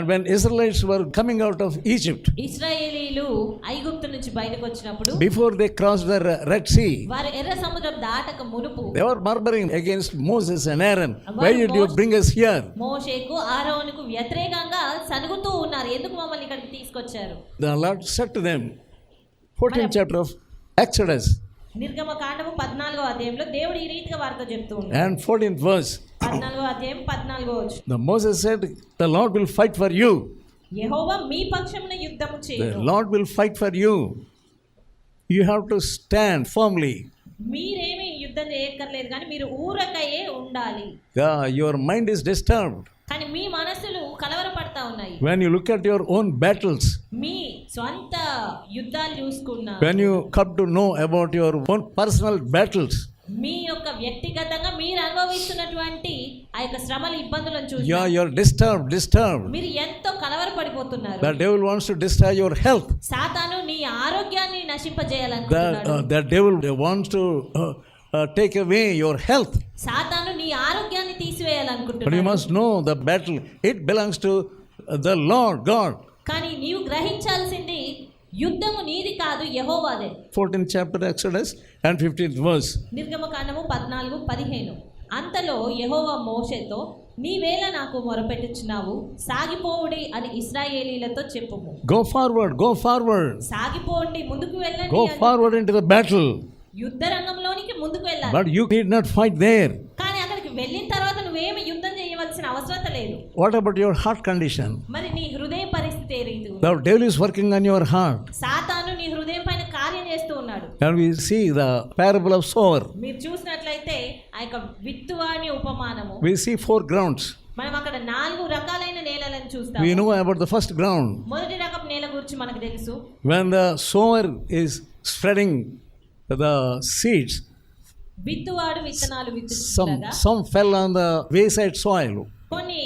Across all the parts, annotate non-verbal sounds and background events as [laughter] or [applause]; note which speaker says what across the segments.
Speaker 1: And when Israelites were coming out of Egypt,
Speaker 2: ఇస్రాయేలీలు ఐగుప్తు నుంచి బయటకు వచ్చినప్పుడు
Speaker 1: before they crossed the Red Sea,
Speaker 2: వారు ఎర్ర సముద్రం దాటక మునుపు
Speaker 1: they were murmuring against Moses and Aaron. Why did you bring us here?
Speaker 2: మోషేకు ఆరోనుకు వ్యతిరేకంగా సనుగుతూ ఉన్నారు ఎందుకు మమ్మల్ని ఇక్కడికి తీసుకొచ్చారు
Speaker 1: The Lord said to them, 14th chapter of Exodus
Speaker 2: నిర్గమ కాండము పద్నాలుగో అధ్యాయంలో దేవుడు ఈ రీతిగా వారితో చెప్తూ ఉన్నాడు
Speaker 1: and 14th verse.
Speaker 2: పద్నాలుగో అధ్యాయం పద్నాలుగో వచ్చు
Speaker 1: The Moses said, The Lord will fight for you.
Speaker 2: యెహోవా మీ పక్షమున యుద్ధము
Speaker 1: The
Speaker 2: చేయు
Speaker 1: Lord will fight for you. You have to stand firmly.
Speaker 2: మీరేమి యుద్ధం చేయక్కర్లేదు కానీ మీరు ఊరకయే ఉండాలి
Speaker 1: Yeah, your mind is disturbed.
Speaker 2: కానీ మీ మనసులు కలవరపడతా ఉన్నాయి
Speaker 1: When you look at your own battles,
Speaker 2: మీ స్వంత యుద్ధాలు చూసుకున్నా
Speaker 1: when you come to know about your own personal battles,
Speaker 2: మీ యొక్క వ్యక్తిగతంగా మీరు అనుభవిస్తున్నటువంటి ఆ యొక్క శ్రమల ఇబ్బందులను చూసి
Speaker 1: yeah, you're disturbed, disturbed.
Speaker 2: మీరు ఎంతో కలవరపడిపోతున్నారు
Speaker 1: The devil wants to destroy your health.
Speaker 2: సాతాను నీ ఆరోగ్యాన్ని నశింపజేయాలనుకుంటున్నాడు
Speaker 1: uh, wants to uh, uh, take away your health.
Speaker 2: సాతాను నీ ఆరోగ్యాన్ని తీసివేయాలనుకుంటున్నాడు
Speaker 1: must know the battle, it belongs to uh, the Lord God.
Speaker 2: కానీ నీవు గ్రహించాల్సింది యుద్ధము నీది కాదు యహోవాదే
Speaker 1: 14th chapter Exodus and 15th verse.
Speaker 2: నిర్గమకాండము పద్నాలుగు పదిహేను అంతలో యెహోవా మోషేతో నీవేళ నాకు మొరపెట్టుచున్నావు సాగిపోవుడి అని ఇస్రాయేలీలతో చెప్పుము
Speaker 1: Go forward, go forward.
Speaker 2: సాగిపోండి ముందుకు వెళ్ళండి అని
Speaker 1: forward into the battle.
Speaker 2: యుద్ధ రంగంలోనికి ముందుకు వెళ్ళాలి
Speaker 1: But you need not fight there.
Speaker 2: కానీ అక్కడికి వెళ్ళిన తర్వాత నువ్వేమి యుద్ధం చేయవలసిన అవసరం లేదు
Speaker 1: What about your heart condition?
Speaker 2: మరి నీ హృదయ
Speaker 1: The devil is working on your heart.
Speaker 2: సాతాను నీ హృదయం పైన కార్యం చేస్తూ ఉన్నాడు
Speaker 1: And we see the parable of sower.
Speaker 2: మీరు చూసినట్లయితే ఆ యొక్క విత్తువాని ఉపమానము
Speaker 1: We see four grounds.
Speaker 2: మనం అక్కడ నాలుగు రకాలైన నేలలను చూస్తాం
Speaker 1: We know about the first ground.
Speaker 2: మొదటి రకం నేల గురించి మనకు తెలుసు
Speaker 1: When the sower is spreading the seeds,
Speaker 2: విత్తువాడు విత్తనాలు
Speaker 1: some,
Speaker 2: విత్తుగా
Speaker 1: some fell on the wayside soil.
Speaker 2: కొన్ని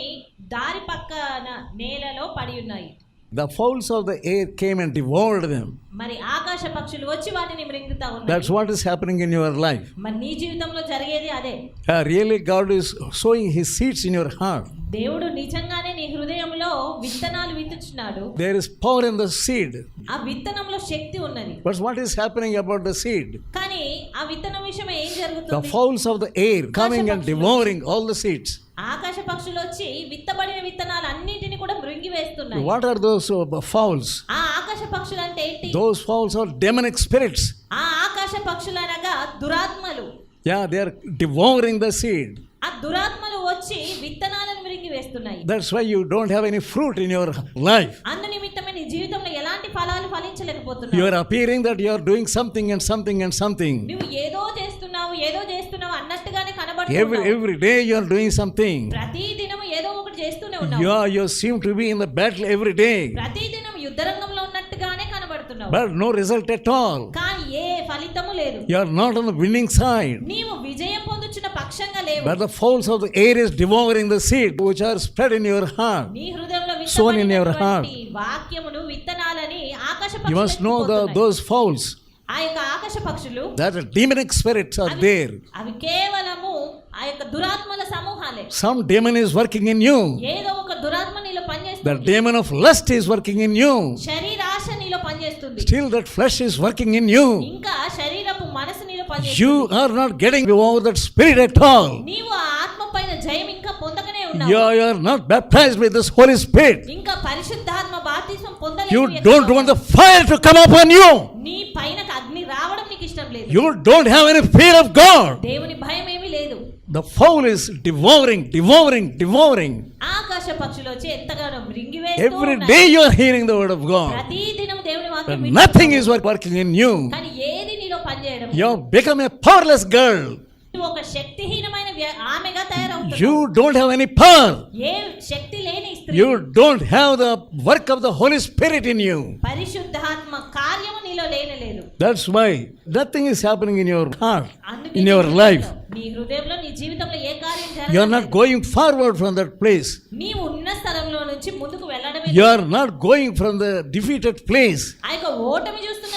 Speaker 2: దారి పక్కన నేలలో పడి ఉన్నాయి
Speaker 1: The fowls of the air came and devoured them.
Speaker 2: మరి ఆకాశ పక్షులు వచ్చి వాటిని మృంగుతా ఉన్నాయి
Speaker 1: That's what is happening in your life.
Speaker 2: మరి నీ జీవితంలో జరిగేది అదే
Speaker 1: Uh, really, God is sowing His seeds in your heart.
Speaker 2: దేవుడు నిజంగానే నీ హృదయంలో విత్తనాలు విత్తుచున్నాడు
Speaker 1: There is power in the seed.
Speaker 2: ఆ విత్తనంలో శక్తి ఉన్నది
Speaker 1: But what is happening about the seed?
Speaker 2: కానీ ఆ విత్తనం విషయం ఏం
Speaker 1: The
Speaker 2: jరుగుతుంది
Speaker 1: fowls of the air coming and devouring all the seeds.
Speaker 2: ఆకాశ పక్షులు వచ్చి విత్తబడిన విత్తనాలు అన్నింటిని కూడా మృంగి వేస్తున్నాయి
Speaker 1: వాట్ దోస్ ఫౌల్స్
Speaker 2: ఆ ఆకాశ పక్షులు అంటే ఏంటి
Speaker 1: ఫౌల్స్ ఆర్ డెమనిక్ స్పిరిట్స్
Speaker 2: ఆ ఆకాశ పక్షులు అనగా దురాత్మలు.
Speaker 1: Yeah they are devouring the seed
Speaker 2: ఆ దురాత్మలు వచ్చి విత్తనాలను మృంగి వేస్తున్నాయి
Speaker 1: that's why you don't have any fruit in your life
Speaker 2: అందు నిమిత్తమే నీ జీవితంలో ఎలాంటి ఫలాలు ఫలించలేకపోతున్నావు.
Speaker 1: You are appearing that you are doing something and something and something
Speaker 2: నువ్వు ఏదో చేస్తున్నావు ఏదో చేస్తున్నావు అన్నట్టుగానే
Speaker 1: Every,
Speaker 2: కనబడుతున్నావు
Speaker 1: every day you are doing something.
Speaker 2: ప్రతి దినము ఏదో ఒకటి చేస్తూనే ఉన్నావు
Speaker 1: You, are, you seem to be in the battle every day.
Speaker 2: ప్రతి దినం యుద్ధరంగంలో ఉన్నట్టుగానే కనబడుతున్నావు
Speaker 1: But no result at all.
Speaker 2: కానీ ఏ ఫలితము లేదు
Speaker 1: You are not on the winning side.
Speaker 2: నీవు విజయం పొందుచున్న పక్షంగా లేవు
Speaker 1: But the fowls of the air is devouring the seed which are spread in your heart.
Speaker 2: నీ హృదయంలో
Speaker 1: Sown in your heart.
Speaker 2: విత్తబడినటువంటి వాక్యమును విత్తనాలని ఆకాశ
Speaker 1: You must
Speaker 2: పక్షులు
Speaker 1: know the,
Speaker 2: ఎత్తిపోతున్నాయి.
Speaker 1: those fowls.
Speaker 2: ఆ యొక్క ఆకాశ పక్షులు
Speaker 1: the demonic spirits are there.
Speaker 2: అవి కేవలము ఆ యొక్క దురాత్మల సమూహాలే
Speaker 1: Some demon is working in you.
Speaker 2: ఏదో ఒక దురాత్మ నీలో పనిచేస్తుంది
Speaker 1: demon of lust is working in you.
Speaker 2: శరీరాశ నీలో పనిచేస్తుంది
Speaker 1: Still, that flesh is working in you.
Speaker 2: ఇంకా శరీరపు మనసు నీలో పనిచేస్తుంది
Speaker 1: You are not getting over that spirit at all.
Speaker 2: నీవు ఆ ఆత్మ పైన జయం ఇంకా పొందకనే ఉన్నావు
Speaker 1: you are not baptized with this Holy Spirit.
Speaker 2: ఇంకా పరిశుద్ధాత్మ బాప్తిస్మం పొందలేదు
Speaker 1: don't want the fire to come upon you.
Speaker 2: నీ నీకు ఇష్టం లేదు
Speaker 1: You don't have any fear of God.
Speaker 2: దేవుని భయం ఏమీ లేదు
Speaker 1: The fowl is devouring, devouring, devouring.
Speaker 2: ఆకాశ పక్షులు వచ్చి ఎంతగానో మృంగి
Speaker 1: Every day you are hearing the word of God.
Speaker 2: ప్రతి దినం దేవుని
Speaker 1: But
Speaker 2: వాక్యం
Speaker 1: nothing
Speaker 2: వింటున్నావు.
Speaker 1: is work- working in you.
Speaker 2: కానీ ఏది నీలో పనిచేయడం
Speaker 1: You have become a powerless girl.
Speaker 2: నువ్వు ఒక శక్తిహీనమైన వ్య- ఆమెగా తయారవుతున్నావు
Speaker 1: You don't have any power.
Speaker 2: ఏ శక్తి లేని స్త్రీ
Speaker 1: You don't have the work of the Holy Spirit in you.
Speaker 2: పరిశుద్ధాత్మ కార్యము నీలో లేనలేదు
Speaker 1: That's why nothing is happening in your heart,
Speaker 2: అందుకే
Speaker 1: in
Speaker 2: నీ
Speaker 1: your
Speaker 2: హృదయంలో,
Speaker 1: life.
Speaker 2: నీ హృదయంలో నీ జీవితంలో ఏ కార్యం
Speaker 1: You are not
Speaker 2: జరగదు
Speaker 1: going forward from that place.
Speaker 2: నీవు ఉన్న స్థలంలో నుంచి ముందుకు వెళ్ళడమే
Speaker 1: You are not going from the defeated place.
Speaker 2: ఆ యొక్క ఓటమి చూస్తున్న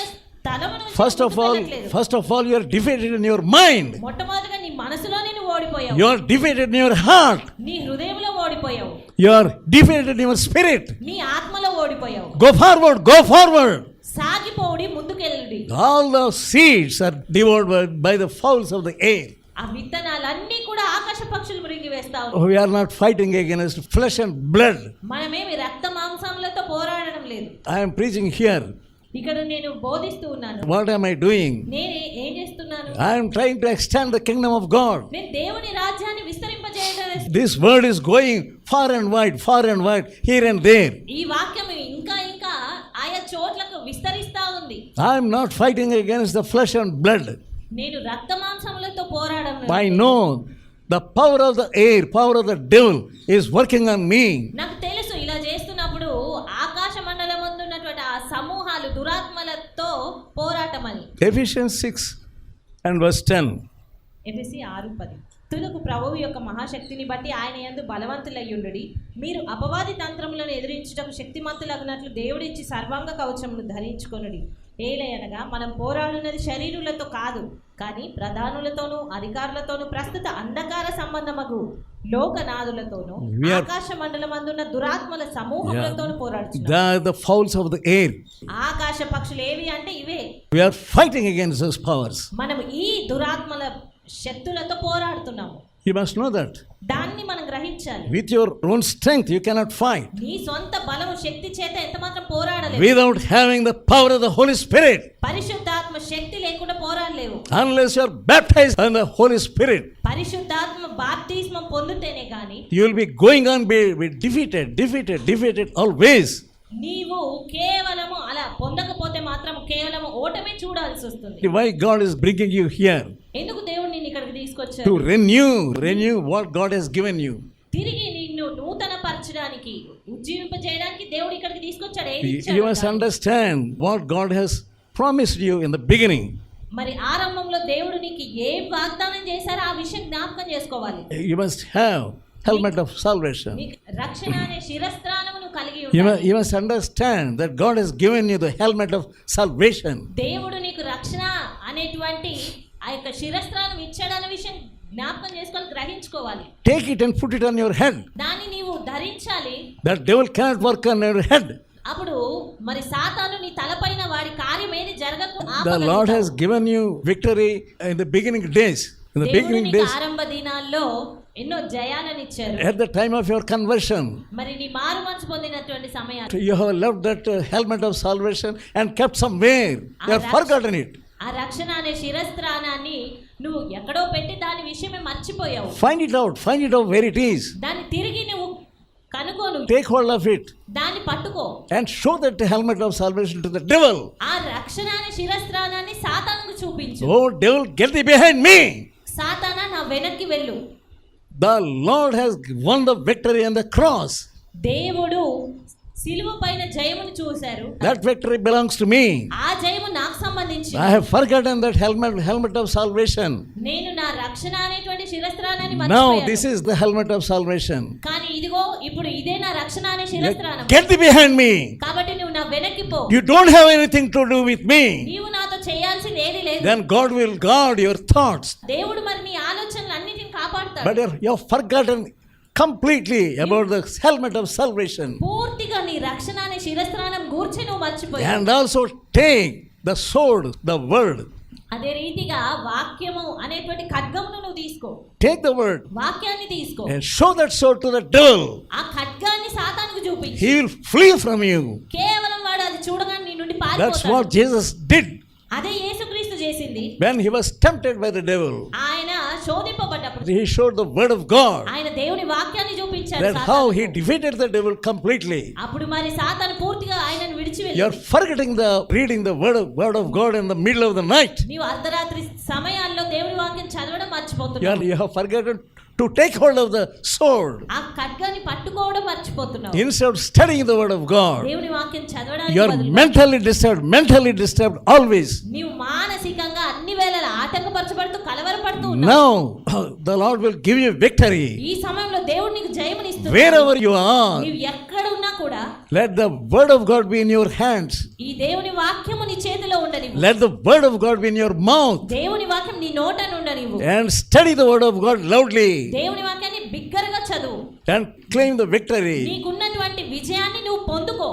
Speaker 1: all,
Speaker 2: వెళ్ళట్లేదు.
Speaker 1: first of all, you are defeated in your mind.
Speaker 2: మొట్టమొదటిగా నీ మనసులో నేను ఓడిపోయావు
Speaker 1: You are defeated in your heart.
Speaker 2: నీ హృదయంలో ఓడిపోయావు
Speaker 1: You are defeated in your spirit.
Speaker 2: నీ ఆత్మలో ఓడిపోయావు
Speaker 1: Go forward, go forward.
Speaker 2: సాగిపోడి ముందుకెళ్ళండి
Speaker 1: All the seeds are devoured by- by the fowls of the air.
Speaker 2: ఆ విత్తనాలన్నీ కూడా ఆకాశ పక్షులు మృంగి వేస్తా ఉన్నాయి
Speaker 1: We are not fighting against flesh and blood.
Speaker 2: మనమేమి రక్త మాంసములతో పోరాడడం లేదు
Speaker 1: I am preaching here.
Speaker 2: ఇక్కడ నేను బోధిస్తూ ఉన్నాను
Speaker 1: am I doing?
Speaker 2: నేను ఏం చేస్తున్నాను
Speaker 1: I am trying to extend the kingdom of God.
Speaker 2: నేను దేవుని రాజ్యాన్ని విస్తరింపజేయడం
Speaker 1: This word is going far and wide, far and wide, here and there.
Speaker 2: ఈ వాక్యం ఇంకా ఇంకా ఆయా చోట్లకు విస్తరిస్తా ఉంది
Speaker 1: I am not fighting against the flesh and blood.
Speaker 2: నేను రక్త మాంసములతో లేదు.
Speaker 1: I know the power of the air, power of the devil is working on me.
Speaker 2: నాకు తెలుసు ఇలా చేస్తున్నప్పుడు ఆకాశ మండలం ముందు ఉన్నటువంటి ఆ సమూహాలు దురాత్మలతో పోరాటమని
Speaker 1: Ephesians 6 and verse 10.
Speaker 2: ఆరు పది. తులకు ప్రభువు యొక్క మహాశక్తిని బట్టి ఆయన యందు బలవంతులయ్యుండుడి. మీరు అపవాది తంత్రములను ఎదిరించుటకు శక్తిమంతులగినట్లు దేవుడిచ్చి సర్వాంగ కవచమును ధరించుకొనుడి. ఏలయనగా మనం పోరాడున్నది శరీరులతో కాదు కానీ ప్రధానులతోనూ అధికారులతోనూ ప్రస్తుత అంధకార సంబంధమగు లోకనాథులతోనూ
Speaker 1: We are-
Speaker 2: ఆకాశ మండలమందున్న దురాత్మల సమూహములతోనూ పోరాడుచున్నాం
Speaker 1: of the air.
Speaker 2: ఆకాశ పక్షులు ఏవి అంటే ఇవే
Speaker 1: We are fighting against those powers.
Speaker 2: మనం ఈ దురాత్మల శక్తులతో పోరాడుతున్నాము
Speaker 1: యు మస్ట్ నో దట్
Speaker 2: దాన్ని మనం గ్రహించాలి.
Speaker 1: With your own strength you cannot fight
Speaker 2: నీ సొంత బలము శక్తి చేత ఎంత మాత్రం పోరాడలేవు.
Speaker 1: Without having the power of the holy spirit
Speaker 2: పరిశుద్ధాత్మ శక్తి లేకుండా పోరాడలేవు.
Speaker 1: Unless you are baptized in the holy spirit
Speaker 2: పరిశుద్ధాత్మ బాప్టిస్మం పొందుతేనే గాని
Speaker 1: you will be going on be defeated defeated defeated always
Speaker 2: నీవు కేవలము అలా పొందకపోతే మాత్రం కేవలం ఓటమే చూడాల్సి వస్తుంది.
Speaker 1: Why God is bringing you here
Speaker 2: ఎందుకు దేవుడు ఇక్కడికి తీసుకొచ్చారు
Speaker 1: To renew, renew what God has given you.
Speaker 2: తిరిగి నిన్ను నూతన పరచడానికి ఉజ్జీవింపజేయడానికి దేవుడు ఇక్కడికి తీసుకొచ్చాడు ఏది
Speaker 1: must
Speaker 2: దాన్ని?
Speaker 1: understand what God has promised you in the beginning.
Speaker 2: మరి ఆరంభంలో దేవుడు నీకు ఏ వాగ్దానం చేశారో ఆ విషయం జ్ఞాపకం చేసుకోవాలి
Speaker 1: You must have helmet of salvation. You
Speaker 2: ఉండాలి
Speaker 1: must, you must understand that God has given you the helmet of salvation.
Speaker 2: దేవుడు నీకు రక్షణ అనేటువంటి ఆ యొక్క విషయం గ్రహించుకోవాలి.
Speaker 1: Take it and put it on your head
Speaker 2: దాన్ని నీవు ధరించాలి.
Speaker 1: That devil cannot work on your head
Speaker 2: అప్పుడు మరి సాతాను నీ తలపైన వారి కార్యం ఏది జరగకుండా
Speaker 1: the given you victory in the
Speaker 2: ఎన్నో జయాలను ఇచ్చారు.
Speaker 1: Of your conversion helmet of salvation and kept somewhere you it
Speaker 2: ఆ రక్షణ అనే శిరస్త్రాణాన్ని నువ్వు ఎక్కడో పెట్టి దాని విషయమే మర్చిపోయావు.
Speaker 1: Find it out find it out where it is
Speaker 2: దాన్ని తిరిగి నువ్వు కనుగొను
Speaker 1: టేక్ హోల్డ్ ఆఫ్ ఇట్
Speaker 2: దాన్ని పట్టుకో.
Speaker 1: And show that helmet of salvation to the devil
Speaker 2: ఆ రక్షణ అనే శిరస్త్రాణాన్ని సాతానుకు చూపించు.
Speaker 1: O devil get thee behind me
Speaker 2: సాతానా నా వెనక్కి వెళ్ళు.
Speaker 1: The Lord has won the victory on the cross
Speaker 2: దేవుడు సిలువ పైన జయమును చూశారు
Speaker 1: That victory belongs to me.
Speaker 2: ఆ జయము నాకు సంబంధించి
Speaker 1: I have forgotten that helmet, helmet of salvation.
Speaker 2: నేను నా రక్షణ అనేటువంటి శిరస్త్రానాన్ని
Speaker 1: Now
Speaker 2: మర్చిపోయాను
Speaker 1: this is the helmet of salvation.
Speaker 2: కానీ ఇదిగో ఇప్పుడు ఇదే నా రక్షణ అనే శిరస్త్రానం
Speaker 1: Get thee behind me.
Speaker 2: కాబట్టి నువ్వు నా వెనక్కి పో
Speaker 1: You don't have anything to do with me.
Speaker 2: నీవు నాతో చేయాల్సింది ఏది లేదు
Speaker 1: Then God will guard your thoughts.
Speaker 2: దేవుడు మరి నీ ఆలోచనలు అన్నిటిని కాపాడుతాడు
Speaker 1: But you're- you have forgotten completely about the helmet of salvation.
Speaker 2: పూర్తిగా నీ రక్షణ అనే శిరస్త్రానం గూర్చి నువ్వు మర్చిపోయావు
Speaker 1: And also take the sword, the word.
Speaker 2: అదే రీతిగా వాక్యము అనేటువంటి ఖడ్గమును నువ్వు తీసుకో
Speaker 1: Take the word
Speaker 2: వాక్యాన్ని తీసుకో
Speaker 1: and show that sword to the devil.
Speaker 2: ఆ ఖడ్గాన్ని సాతానికి చూపించు
Speaker 1: He will flee from you.
Speaker 2: కేవలం వాడు అది చూడగానే నీ నుండి
Speaker 1: That's
Speaker 2: పారిపోతాడు
Speaker 1: what Jesus did
Speaker 2: అదే యేసుక్రీస్తు చేసింది
Speaker 1: when he was tempted by the devil.
Speaker 2: ఆయన శోధింపబడ్డప్పుడు
Speaker 1: He showed the word of God.
Speaker 2: ఆయన దేవుని వాక్యాన్ని చూపించాడు
Speaker 1: That how he defeated the devil completely.
Speaker 2: అప్పుడు మరి సాతాను పూర్తిగా ఆయనను విడిచి
Speaker 1: You are forgetting the reading the word of, word of God in the middle of the night.
Speaker 2: నీవు అర్ధరాత్రి సమయాల్లో దేవుని వాక్యం చదవడం మర్చిపోతున్నావు
Speaker 1: you have forgotten to take hold of the sword
Speaker 2: ఆ ఖడ్గాన్ని పట్టుకోవడం మర్చిపోతున్నావు
Speaker 1: instead of studying the word of God.
Speaker 2: దేవుని వాక్యం
Speaker 1: You
Speaker 2: చదవడానికి
Speaker 1: are
Speaker 2: బదులుగా
Speaker 1: mentally disturbed, mentally disturbed always.
Speaker 2: నీవు మానసికంగా అన్ని వేళలా ఆటంకపరచబడుతూ కలవరపడుతూ ఉన్నావు
Speaker 1: Now [clears throat] the Lord will give you victory
Speaker 2: ఈ సమయంలో దేవుడు నీకు జయమునిస్తుంది
Speaker 1: wherever you are.
Speaker 2: నీవు ఎక్కడ ఉన్నా కూడా
Speaker 1: Let the word of God be in your hands.
Speaker 2: ఈ దేవుని వాక్యము నీ చేతిలో ఉండని
Speaker 1: Let the word of God be in your mouth.
Speaker 2: దేవుని వాక్యం నీ నోట నుండనివ్వు
Speaker 1: And study the word of God loudly.
Speaker 2: దేవుని వాక్యాన్ని బిగ్గరగా చదువు
Speaker 1: and claim the victory.
Speaker 2: నీకున్నటువంటి విజయాన్ని నువ్వు పొందుకో